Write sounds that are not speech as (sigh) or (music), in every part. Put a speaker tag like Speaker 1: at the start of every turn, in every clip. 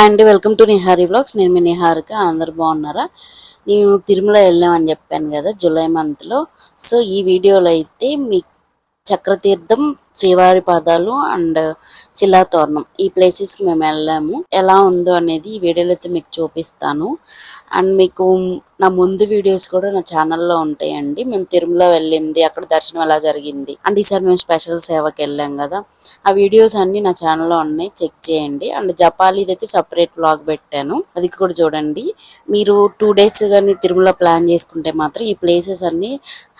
Speaker 1: అండి welcome to Nihari vlogs నేను మీ నిహారిక అందరు బాగున్నారా? నేను తిరుమల వెళ్ళామని చెప్పాను కదా జూలై మంత్లో. సో ఈ వీడియోలో అయితే మీ చక్రతీర్థం శ్రీవారి పాదాలు అండ్ శిలాతోరణం ఈ ప్లేసెస్కి మేము వెళ్ళాము. ఎలా ఉందో అనేది ఈ వీడియోలో అయితే మీకు చూపిస్తాను. అండ్ మీకు నా ముందు వీడియోస్ కూడా నా ఛానల్లో ఉంటాయండి. మేము తిరుమల వెళ్ళింది అక్కడ దర్శనం ఎలా జరిగింది అండ్ ఈసారి మేము స్పెషల్ సేవకి వెళ్ళాం కదా. ఆ వీడియోస్ అన్ని నా ఛానల్లో ఉన్నాయి చెక్ చేయండి. అండ్ జపాలిది అయితే సపరేట్ బ్లాగ్ పెట్టాను. అది కూడా చూడండి. మీరు టూ డేస్ కానీ తిరుమల ప్లాన్ చేసుకుంటే మాత్రం ఈ ప్లేసెస్ అన్ని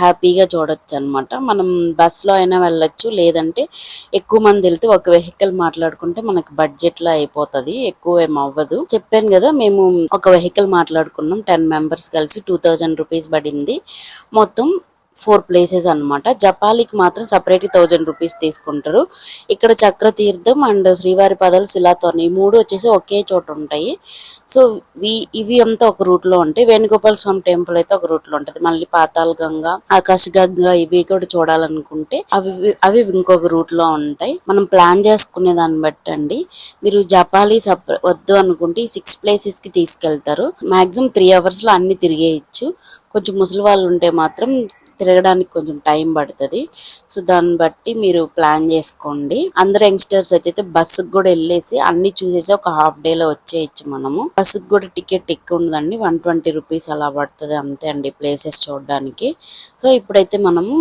Speaker 1: హ్యాపీగా చూడొచ్చు అనమాట మనం బస్సులో అయినా వెళ్ళొచ్చు లేదంటే ఎక్కువ మంది వెళ్తే ఒక వెహికల్ మాట్లాడుకుంటే మనకు బడ్జెట్లో అయిపోతుంది ఎక్కువ ఏం అవ్వదు. చెప్పాను కదా మేము ఒక వెహికల్ మాట్లాడుకున్నాం. టెన్ మెంబర్స్ కలిసి టూ థౌజండ్ రూపీస్ పడింది. మొత్తం ఫోర్ ప్లేసెస్ అన్నమాట. జపాలికి మాత్రం సపరేట్ థౌజండ్ రూపీస్ తీసుకుంటారు. ఇక్కడ చక్రతీర్థం అండ్ శ్రీవారి పదాలు శిలాతోరణం ఈ మూడు వచ్చేసి ఒకే చోట ఉంటాయి. సో ఇవి అంతా ఒక రూట్లో ఉంటాయి. వేణుగోపాల స్వామి టెంపుల్ అయితే ఒక రూట్లో మళ్ళీ పాతాళ గంగ ఆకాశ గంగ ఇవి కూడా చూడాలనుకుంటే అవి అవి ఇంకొక రూట్లో ఉంటాయి. మనం ప్లాన్ చేసుకునే దాన్ని బట్టండి మీరు జపాలి వద్దు అనుకుంటే ఈ సిక్స్ ప్లేసెస్కి తీసుకెళ్తారు. మాక్సిమం త్రీ అవర్స్లో అన్ని తిరిగేయచ్చు. కొంచెం ముసలి వాళ్ళు ఉంటే మాత్రం తిరగడానికి కొంచెం టైం పడుతుంది. సో దాన్ని బట్టి మీరు ప్లాన్ చేసుకోండి. అందరు యంగ్స్టర్స్ అయితే బస్సుకు కూడా వెళ్ళేసి అన్ని చూసేసి ఒక హాఫ్ డే లో వచ్చేయచ్చు మనము. బస్సుకు కూడా టికెట్ ఎక్కువ ఉండదండి. వన్ ట్వంటీ రూపీస్ అలా పడుతుంది అంతే అండి ప్లేసెస్ చూడడానికి. సో ఇప్పుడైతే మనము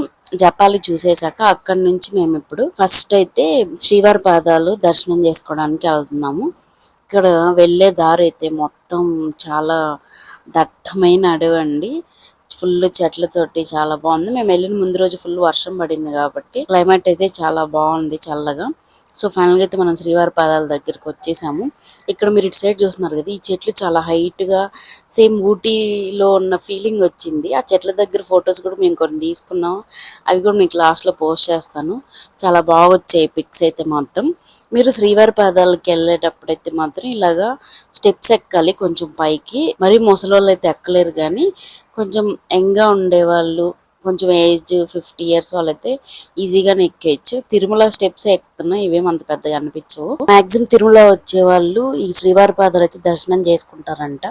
Speaker 1: జపాలి చూసేసాక అక్కడి నుంచి మేము ఇప్పుడు ఫస్ట్ అయితే శ్రీవారి పాదాలు దర్శనం చేసుకోవడానికి వెళ్తున్నాము. ఇక్కడ వెళ్ళే దారి అయితే మొత్తం చాలా దట్టమైన అడవి అండి ఫుల్ చెట్లతోటి చాలా బాగుంది. మేము వెళ్ళిన ముందు రోజు ఫుల్ వర్షం పడింది కాబట్టి క్లైమేట్ అయితే చాలా బాగుంది చల్లగా. సో ఫైనల్గా అయితే మనం శ్రీవారి పాదాల దగ్గరికి వచ్చేసాము. ఇక్కడ మీరు ఇటు సైడ్ చూస్తున్నారు కదా ఈ చెట్లు చాలా హైట్గా సేమ్ ఊటీలో ఉన్న ఫీలింగ్ వచ్చింది. ఆ చెట్ల దగ్గర ఫొటోస్ కూడా మేము కొన్ని తీసుకున్నాం. అవి కూడా మీకు లాస్ట్లో పోస్ట్ చేస్తాను. చాలా బాగా వచ్చాయి పిక్స్ అయితే మాత్రం. మీరు శ్రీవారి పాదాలకి వెళ్ళేటప్పుడు అయితే మాత్రం ఇలాగా స్టెప్స్ ఎక్కాలి కొంచెం పైకి. మరి ముసలోళ్ళు అయితే ఎక్కలేరు కానీ కొంచెం యంగ్గా ఉండేవాళ్ళు కొంచెం ఏజ్ ఫిఫ్టీ ఇయర్స్ వాళ్ళైతే ఈజీగానే ఎక్కేయచ్చు. తిరుమల స్టెప్స్ ఎక్కుతున్నా ఇవేం అంత పెద్దగా అనిపించవు. మాక్సిమం తిరుమల వచ్చే వాళ్ళు ఈ శ్రీవారి పాదాలు అయితే దర్శనం చేసుకుంటారంట.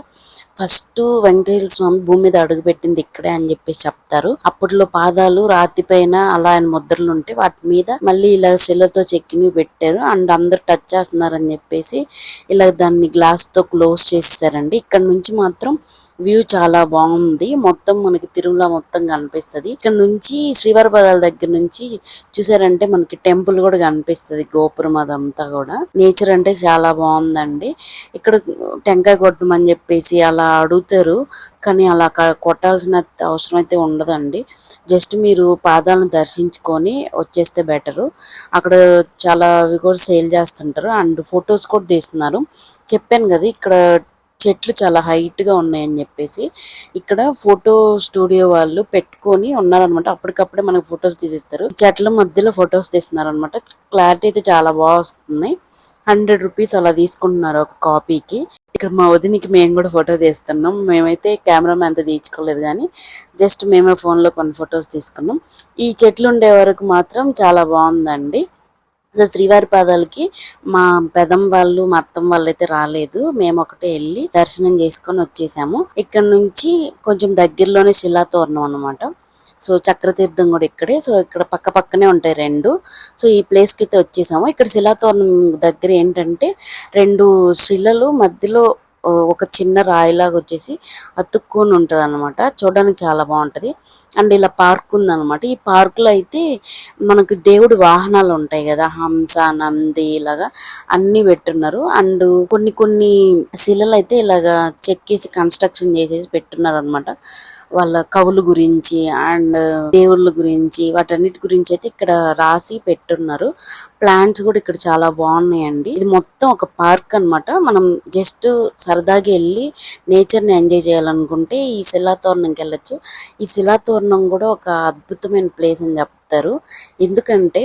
Speaker 1: ఫస్ట్ వెంకటేశ్వర స్వామి భూమి మీద అడుగు పెట్టింది ఇక్కడే అని చెప్పేసి చెప్తారు. అప్పట్లో పాదాలు రాతి పైన అలా ఆయన ముద్రలు ఉంటే వాటి మీద మళ్ళీ ఇలా శిలతో చెక్కిని పెట్టారు. అండ్ అందరు టచ్ చేస్తున్నారు అని చెప్పేసి ఇలా దాన్ని గ్లాస్తో క్లోజ్ చేసేసారండి. ఇక్కడ నుంచి మాత్రం వ్యూ చాలా బాగుంది. మొత్తం మనకి తిరుమల మొత్తం కనిపిస్తుంది. ఇక్కడ నుంచి శ్రీవారి పదాల దగ్గర నుంచి చూసారంటే మనకి టెంపుల్ కూడా కనిపిస్తుంది. గోపురం అదంతా కూడా. నేచర్ అంటే చాలా బాగుందండి. ఇక్కడ టెంకాయ కొట్టమని చెప్పేసి అలా అడుగుతారు. కానీ అలా కొట్టాల్సిన అవసరం అయితే ఉండదండి. జస్ట్ మీరు పాదాలను దర్శించుకొని వచ్చేస్తే బెటరు. అక్కడ చాలా అవి కూడా సేల్ చేస్తుంటారు. అండ్ ఫొటోస్ కూడా తీస్తున్నారు. చెప్పాను కదా ఇక్కడ చెట్లు చాలా హైట్గా ఉన్నాయని చెప్పేసి ఇక్కడ ఫోటో స్టూడియో వాళ్ళు పెట్టుకొని ఉన్నారనమాట అప్పటికప్పుడే మనకు ఫొటోస్ తీసిస్తారు. చెట్ల మధ్యలో ఫొటోస్ తీస్తున్నారు అనమాట క్లారిటీ అయితే చాలా బాగా వస్తుంది. హండ్రెడ్ రూపీస్ అలా తీసుకుంటున్నారు ఒక కాపీకి ఇక్కడ మా వదినికి మేము కూడా ఫోటో తీస్తున్నాం. మేమైతే కెమెరా అంత తీయించుకోలేదు కానీ జస్ట్ మేమే ఫోన్లో లో కొన్ని ఫొటోస్ తీసుకున్నాం. ఈ చెట్లు ఉండే వరకు మాత్రం చాలా బాగుందండి. సో శ్రీవారి పాదాలకి మా పెదం వాళ్ళు మా అత్తం వాళ్ళు అయితే రాలేదు. మేము ఒకటే వెళ్ళి దర్శనం చేసుకొని వచ్చేసాము. ఇక్కడ నుంచి కొంచెం దగ్గరలోనే శిలాతోరణం అన్నమాట. సో చక్రతీర్థం కూడా ఇక్కడే. సో ఇక్కడ పక్క పక్కనే ఉంటాయి రెండు. సో ఈ ప్లేస్కి అయితే వచ్చేసాము. ఇక్కడ శిలాతోరణం దగ్గర ఏంటంటే రెండు శిలలు మధ్యలో ఒక చిన్న రాయిలాగా వచ్చేసి అతుక్కుని ఉంటుంది అనమాట చూడడానికి చాలా బాగుంటది. అండ్ ఇలా పార్క్ ఉందన్నమాట. ఈ పార్క్లో అయితే మనకు దేవుడి వాహనాలు ఉంటాయి కదా హంస నంది ఇలాగా అన్ని పెట్టున్నారు. అండ్ కొన్ని కొన్ని శిలలు అయితే ఇలాగా చెక్కేసి కన్స్ట్రక్షన్ చేసేసి పెట్టున్నారు అనమాట వాళ్ళ కవుల గురించి అండ్ దేవుళ్ళ గురించి వాటన్నిటి గురించి అయితే ఇక్కడ రాసి పెట్టున్నారు. ప్లాంట్స్ కూడా ఇక్కడ చాలా బాగున్నాయండి. ఇది మొత్తం ఒక పార్క్ అన్నమాట. మనం జస్ట్ సరదాగా వెళ్ళి నేచర్ని ఎంజాయ్ చేయాలనుకుంటే ఈ శిలాతోరణంకి వెళ్ళొచ్చు. ఈ శిలాతోరణం కూడా ఒక అద్భుతమైన ప్లేస్ అని చెప్తారు. ఎందుకంటే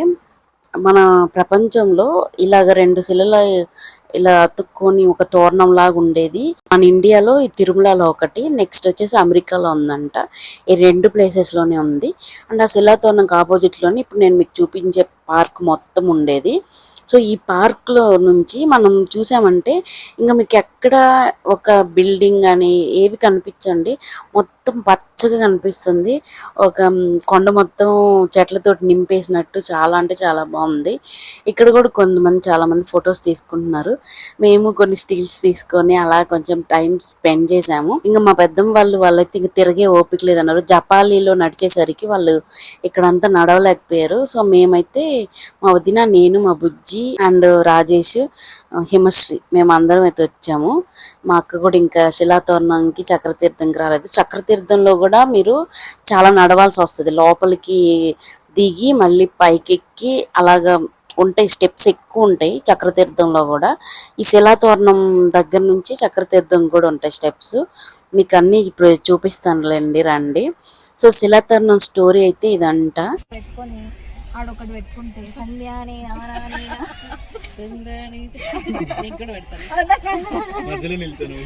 Speaker 1: మన ప్రపంచంలో ఇలాగ రెండు శిలల ఇలా అతుక్కొని ఒక తోరణం లాగా ఉండేది. మన ఇండియాలో ఈ తిరుమలలో ఒకటి నెక్స్ట్ వచ్చేసి అమెరికాలో ఉందంట. ఈ రెండు ప్లేసెస్లోనే ఉంది. అండ్ ఆ శిలాతోరణంకి ఆపోజిట్లోనే ఆపోజిట్ ఇప్పుడు నేను మీకు చూపించే పార్క్ మొత్తం ఉండేది. సో ఈ పార్క్లో నుంచి మనం చూసామంటే ఇంకా మీకు ఎక్కడ ఒక బిల్డింగ్ అని ఏవి కనిపించండి. మొత్తం మొత్తం పచ్చగా కనిపిస్తుంది. ఒక కొండ మొత్తం చెట్లతోటి నింపేసినట్టు చాలా అంటే చాలా బాగుంది. ఇక్కడ కూడా కొంతమంది చాలా మంది ఫొటోస్ తీసుకుంటున్నారు. మేము కొన్ని స్టిల్స్ తీసుకొని అలా కొంచెం టైం స్పెండ్ చేసాము ఇంకా మా పెద్దమ్మ వాళ్ళు వాళ్ళైతే ఇంక తిరిగే ఓపిక లేదన్నారు. జపాలీలో నడిచేసరికి వాళ్ళు ఇక్కడంతా నడవలేకపోయారు. సో మేమైతే మా వదిన నేను మా బుజ్జి అండ్ రాజేష్ హిమశ్రీ మేము అందరం అయితే వచ్చాము. మా అక్క కూడా ఇంకా శిలాతోరణంకి చక్రతీర్థంకి రాలేదు. తీర్థంలో కూడా మీరు చాలా నడవాల్సి వస్తుంది. లోపలికి దిగి మళ్ళీ పైకి ఎక్కి అలాగా ఉంటాయి స్టెప్స్ ఎక్కువ ఉంటాయి చక్రతీర్థంలో కూడా. ఈ శిలాతోరణం దగ్గర నుంచి చక్రతీర్థం కూడా ఉంటాయి స్టెప్స్. మీకు అన్ని ఇప్పుడు చూపిస్తానులేండి రండి. సో శిలాతోరణం స్టోరీ అయితే ఇదంట.
Speaker 2: పెట్టుకొని ఆడొకటి పెట్టుకుంటే
Speaker 3: మధ్యలో నిల్చొని.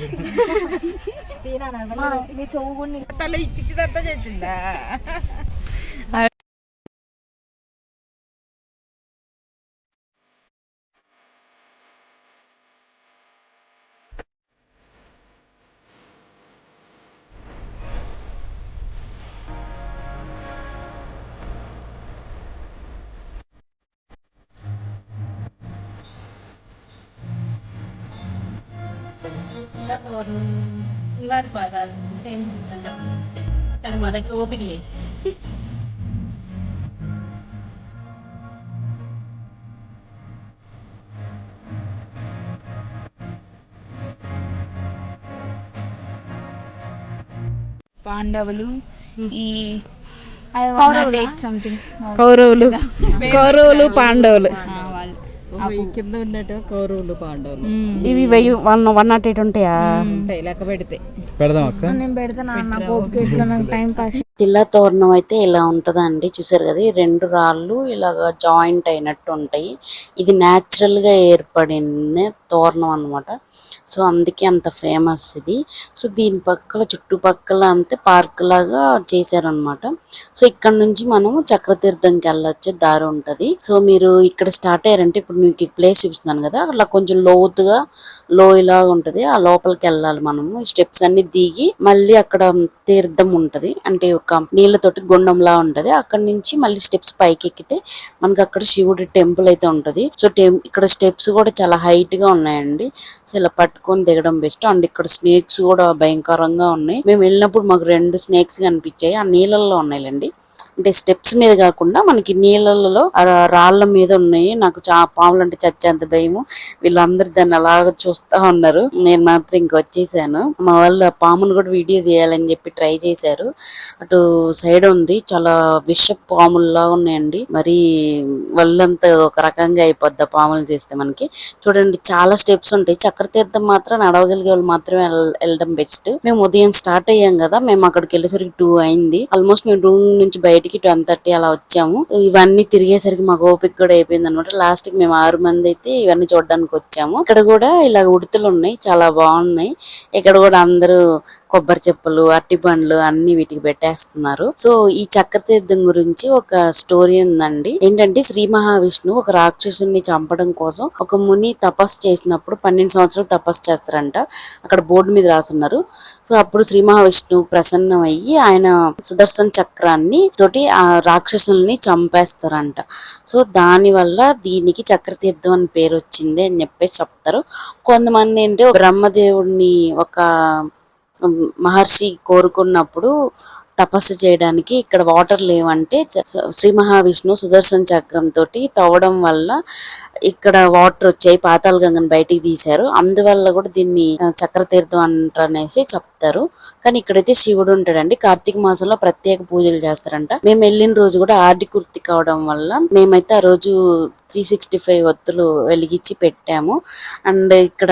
Speaker 2: నీ చెవు కూడా
Speaker 4: తల చేసిందా?
Speaker 5: పాండవులు ఈ సంథింగ్ (laughs)
Speaker 4: కౌరవులు. కౌరవులు పాండవులు. కింద ఉన్నట్టు. కౌరవులు పాండవులు.
Speaker 1: ఇవి వెయ్యి వన్ వన్ నాట్ ఎయిట్ ఉంటాయా?
Speaker 4: ఉంటాయి లెక్క పెడితే.
Speaker 3: పెడదాం అక్క.
Speaker 2: నేను పెడతాను నా పోపుకి ఇట్లా నాకు టైం పాస్.
Speaker 1: తిల్లా తోరణం అయితే ఇలా ఉంటదండి. చూసారు కదా ఈ రెండు రాళ్ళు ఇలాగ జాయింట్ అయినట్టు ఉంటాయి. ఇది న్యాచురల్గా గా ఏర్పడింది తోరణం అన్నమాట. సో అందుకే అంత ఫేమస్ ఇది. సో దీని పక్కల చుట్టుపక్కల అంతే పార్క్ లాగా చేశారనమాట సో ఇక్కడ నుంచి మనం చక్రతీర్థంకి వెళ్ళొచ్చే దారి ఉంటది. సో మీరు ఇక్కడ స్టార్ట్ అయ్యారంటే ఇప్పుడు మీకు ప్లేస్ చూపిస్తున్నాను కదా అట్లా కొంచెం లోతుగా లోయలాగా ఉంటది. ఆ లోపలికి వెళ్ళాలి మనము. స్టెప్స్ అన్ని దిగి మళ్ళీ అక్కడ తీర్థం ఉంటుంది. అంటే ఒక నీళ్ళతోటి గుండంలా ఉంటది. అక్కడ నుంచి మళ్ళీ స్టెప్స్ పైకి ఎక్కితే మనకి అక్కడ శివుడి టెంపుల్ అయితే ఉంటది. సో ఇక్కడ స్టెప్స్ కూడా చాలా హైట్గా ఉన్నాయండి. సో ఇలా పట్టుకొని దిగడం బెస్ట్. అండ్ ఇక్కడ స్నేక్స్ కూడా భయంకరంగా ఉన్నాయి. మేము వెళ్ళినప్పుడు మాకు రెండు స్నేక్స్ కనిపించాయి. ఆ నీళ్ళల్లో ఉన్నాయిలేండి. అంటే స్టెప్స్ మీద కాకుండా మనకి నీళ్ళలో రాళ్ళ మీద ఉన్నాయి. నాకు చా పాములు అంటే చచ్చేంత భయము. వీళ్ళందరూ దాన్ని అలాగ చూస్తా ఉన్నారు. నేను మాత్రం ఇంక వచ్చేసాను. మా వాళ్ళు ఆ పామును కూడా వీడియో తీయాలని చెప్పి ట్రై చేశారు. అటు సైడ్ ఉంది. చాలా విష పాముల్లా ఉన్నాయండి. మరి వాళ్ళంతా ఒక రకంగా అయిపోద్ది పాములు చేస్తే మనకి. చూడండి చాలా స్టెప్స్ ఉంటాయి. చక్రతీర్థం మాత్రం నడవగలిగే వాళ్ళు మాత్రమే వెళ్ళడం బెస్ట్ మేము ఉదయం స్టార్ట్ అయ్యాం కదా. మేము అక్కడికి వెళ్ళేసరికి టూ అయింది. ఆల్మోస్ట్ మేము రూమ్ నుంచి బయటికి టెన్ థర్టీ అలా వచ్చాము. ఇవన్నీ తిరిగేసరికి మాకు ఓపిక కూడా అయిపోయింది అనమాట లాస్ట్కి మేము ఆరు మంది అయితే ఇవన్నీ చూడడానికి వచ్చాము. ఇక్కడ కూడా ఇలా ఉడుతలు ఉన్నాయి చాలా బాగున్నాయి. ఇక్కడ కూడా అందరూ కొబ్బరి చెప్పులు అరటి బండ్లు అన్ని వీటికి పెట్టేస్తున్నారు. సో ఈ చక్ర తీర్థం గురించి ఒక స్టోరీ ఉందండి. ఏంటంటే శ్రీ మహావిష్ణువు ఒక రాక్షసుని చంపడం కోసం ఒక ముని తపస్సు చేసినప్పుడు పన్నెండు సంవత్సరాలు తపస్సు చేస్తారంట. అక్కడ బోర్డు మీద రాసున్నారు. సో అప్పుడు శ్రీ మహావిష్ణువు ప్రసన్నం అయ్యి ఆయన సుదర్శన చక్రాన్ని తోటి ఆ రాక్షసుల్ని చంపేస్తారంట. సో దాని వల్ల దీనికి చక్రతీర్థం అని పేరు వచ్చింది అని చెప్పేసి చెప్తారు. కొంతమంది ఏంటి బ్రహ్మదేవుడిని ఒక మహర్షి కోరుకున్నప్పుడు తపస్సు చేయడానికి ఇక్కడ వాటర్ లేవంటే చ- శ్రీ మహావిష్ణు సుదర్శన చక్రం తోటి తవ్వడం వల్ల ఇక్కడ వాటర్ వచ్చాయి పాతాళ గంగను బయటికి తీశారు. అందువల్ల కూడా దీన్ని చక్రతీర్థం అంటారనేసి చెప్తారు. కానీ ఇక్కడైతే శివుడు ఉంటాడండి. కార్తీక మాసంలో ప్రత్యేక పూజలు చేస్తారంట. మేము వెళ్ళిన రోజు కూడా ఆర్డి కుర్తి కావడం వల్ల మేమైతే ఆ రోజు త్రీ సిక్స్టీ ఫైవ్ ఒత్తులు వెలిగించి పెట్టాము. అండ్ ఇక్కడ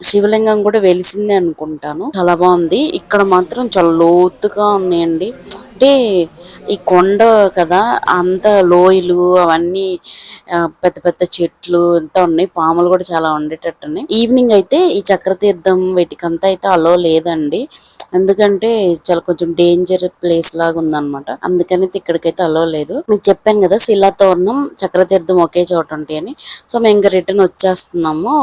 Speaker 1: శివలింగం కూడా వెలిసిందే అనుకుంటాను. చాలా బాగుంది. ఇక్కడ మాత్రం చాలా లోతుగా ఉన్నాయండి. అంటే ఈ కొండ కదా అంత లోయలు అవన్నీ పెద్ద పెద్ద చెట్లు అంతా ఉన్నాయి. పాములు కూడా చాలా ఉండేటట్టు ఉన్నాయి ఈవినింగ్ అయితే ఈ చక్రతీర్థం వీటికంతా అయితే అలో లేదండి. ఎందుకంటే చాలా కొంచెం డేంజర్ ప్లేస్ లాగా ఉందన్నమాట. అందుకని అయితే ఇక్కడికైతే అలో లేదు. మీకు చెప్పాను కదా శిలా తోరణం చక్రతీర్థం ఒకే చోట ఉంటాయని. సో మేము ఇంకా రిటర్న్ వచ్చేస్తున్నాము.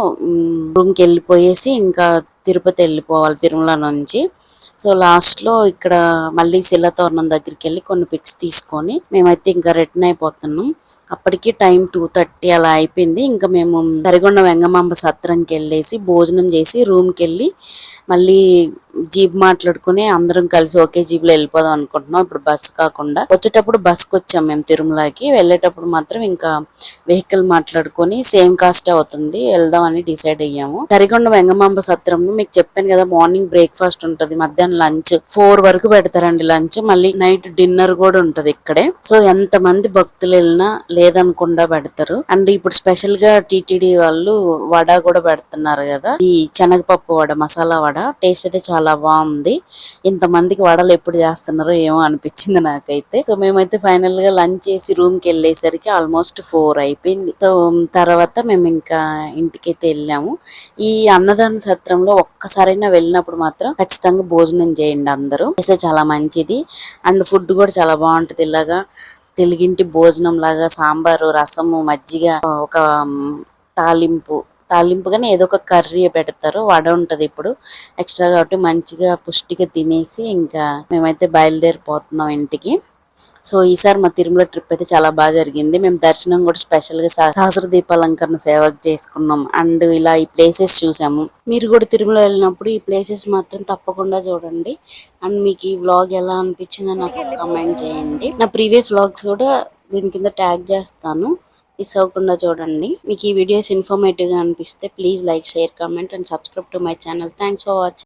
Speaker 1: రూమ్కి వెళ్ళిపోయేసి ఇంకా తిరుపతి వెళ్ళిపోవాలి తిరుమల నుంచి. సో లాస్ట్లో ఇక్కడ మళ్ళీ శిలాతోరణం దగ్గరికి వెళ్ళి కొన్ని పిక్స్ తీసుకొని మేమైతే ఇంకా రిటర్న్ అయిపోతున్నాం. అప్పటికి టైం టూ థర్టీ అలా అయిపోయింది. ఇంకా మేము సరిగొండ వెంగమాంబ సత్రంకి వెళ్ళేసి భోజనం చేసి రూమ్కి వెళ్ళి మళ్ళీ జీప్ మాట్లాడుకుని అందరం కలిసి ఒకే జీప్లో వెళ్ళిపోదాం అనుకుంటున్నాం. ఇప్పుడు బస్ కాకుండా వచ్చేటప్పుడు బస్కి వచ్చాం మేము తిరుమలకి. వెళ్ళేటప్పుడు మాత్రం ఇంకా వెహికల్ మాట్లాడుకొని సేమ్ కాస్ట్ అవుతుంది. వెళ్దామని డిసైడ్ అయ్యాము. తరిగొండ వెంగమాంబ సత్రం మీకు చెప్పాను కదా మార్నింగ్ బ్రేక్ఫాస్ట్ ఉంటది మధ్యాహ్నం లంచ్. ఫోర్ వరకు పెడతారండి లంచ్. మళ్ళీ నైట్ డిన్నర్ కూడా ఉంటది ఇక్కడే. సో ఎంత మంది భక్తులు వెళ్ళినా లేదనకుండా పెడతారు. అండ్ ఇప్పుడు స్పెషల్గా టిటిడి వాళ్ళు వడ కూడా పెడుతున్నారు కదా ఈ శనగపప్పు వడ మసాలా వడ టేస్ట్ అయితే చాలా బాగుంది. ఇంత మందికి వడలు ఎప్పుడు చేస్తున్నారో ఏమో అనిపించింది నాకైతే. సో మేమైతే ఫైనల్గా లంచ్ చేసి రూమ్కి వెళ్ళేసరికి ఆల్మోస్ట్ ఫోర్ అయిపోయింది. సో తర్వాత మేము ఇంకా ఇంటికైతే వెళ్ళాము. ఈ అన్నదాన సత్రంలో ఒక్కసారైనా వెళ్ళినప్పుడు మాత్రం ఖచ్చితంగా భోజనం చేయండి అందరూ. చేస్తే చాలా మంచిది. అండ్ ఫుడ్ కూడా చాలా బాగుంటది. ఇలాగా తెలుగింటి భోజనం లాగా సాంబారు రసము మజ్జిగ ఒక తాలింపు తాలింపుగానే ఏదో ఒక కర్రీ పెడతారు. వడ ఉంటుంది ఇప్పుడు. ఎక్స్ట్రా కాబట్టి మంచిగా పుష్టిగా తినేసి ఇంకా మేమైతే బయలుదేరిపోతున్నాం ఇంటికి. సో ఈసారి మా తిరుమల ట్రిప్ అయితే చాలా బాగా జరిగింది. మేము దర్శనం కూడా స్పెషల్గా సహస్ర దీపాలంకరణ సేవకు చేసుకున్నాం. అండ్ ఇలా ఈ ప్లేసెస్ చూసాము. మీరు కూడా తిరుమల వెళ్ళినప్పుడు ఈ ప్లేసెస్ మాత్రం తప్పకుండా చూడండి. అండ్ మీకు ఈ వ్లాగ్ ఎలా అనిపించిందో నాకు కమెంట్ చేయండి. నా ప్రీవియస్ వ్లాగ్స్ కూడా దీని కింద ట్యాగ్ చేస్తాను. మిస్ అవ్వకుండా చూడండి. మీకు ఈ వీడియోస్ ఇన్ఫర్మేటివ్గా అనిపిస్తే please like share comment and subscribe to my channel. Thanks for watching